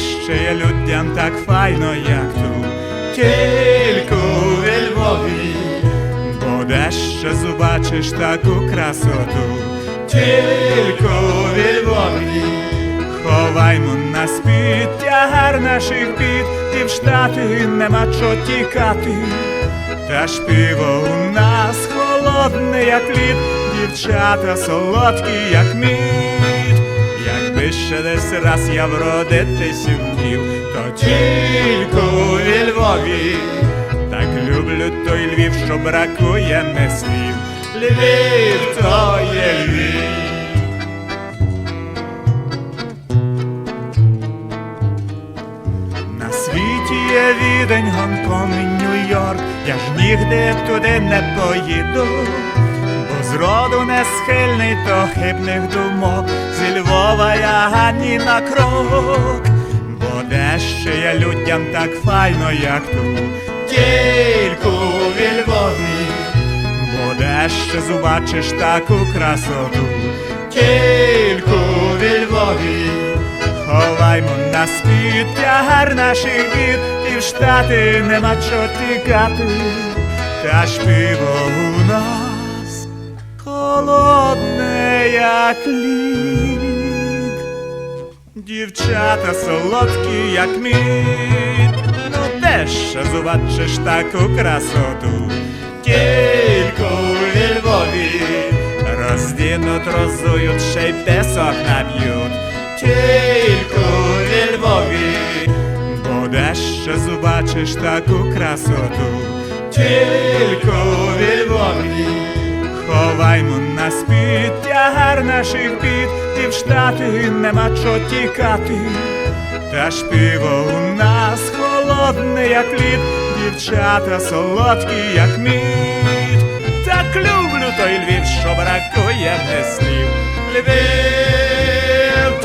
ще людям так файно, як тут, тільки у Львові, бо де ще зубачиш таку красоту, тільки у Львові. Ховаймо на спід тягар наших бід, і в штати нема чо тікати. Та ж пиво у нас холодне, як лід, дівчата солодкі, як мід. Ще десь раз я вродитись вмів, то тільки у Львові. Так люблю той Львів, що бракує не слів. Львів то є Львів. На світі є відень, Гонконг і Нью-Йорк, я ж нігде туди не поїду, бо зроду не схильний до хибних думок, зі Львова ані на крок, бо де ще є людям так файно, як тут, тільки у Львові, бо де ще зубачиш таку красоту, тільки у Львові. Ховаймо на спід тягар наших бід, і в штати нема чо тікати, та ж пиво у нас холодне, як лід. Дівчата солодкі, як мід, ну де ще зубачиш таку красоту, тільки у Львові роздінуть, розують, ще й песок наб'ють, тільки у Львові, бо де зубачиш таку красоту, тільки у Львові. Ховаймо на спід тягар наших бід, і в штати нема чо тікати. Та ж пиво у нас холодне, як лід, дівчата солодкі, як мід. Так люблю той Львів, що бракує не слів. Львів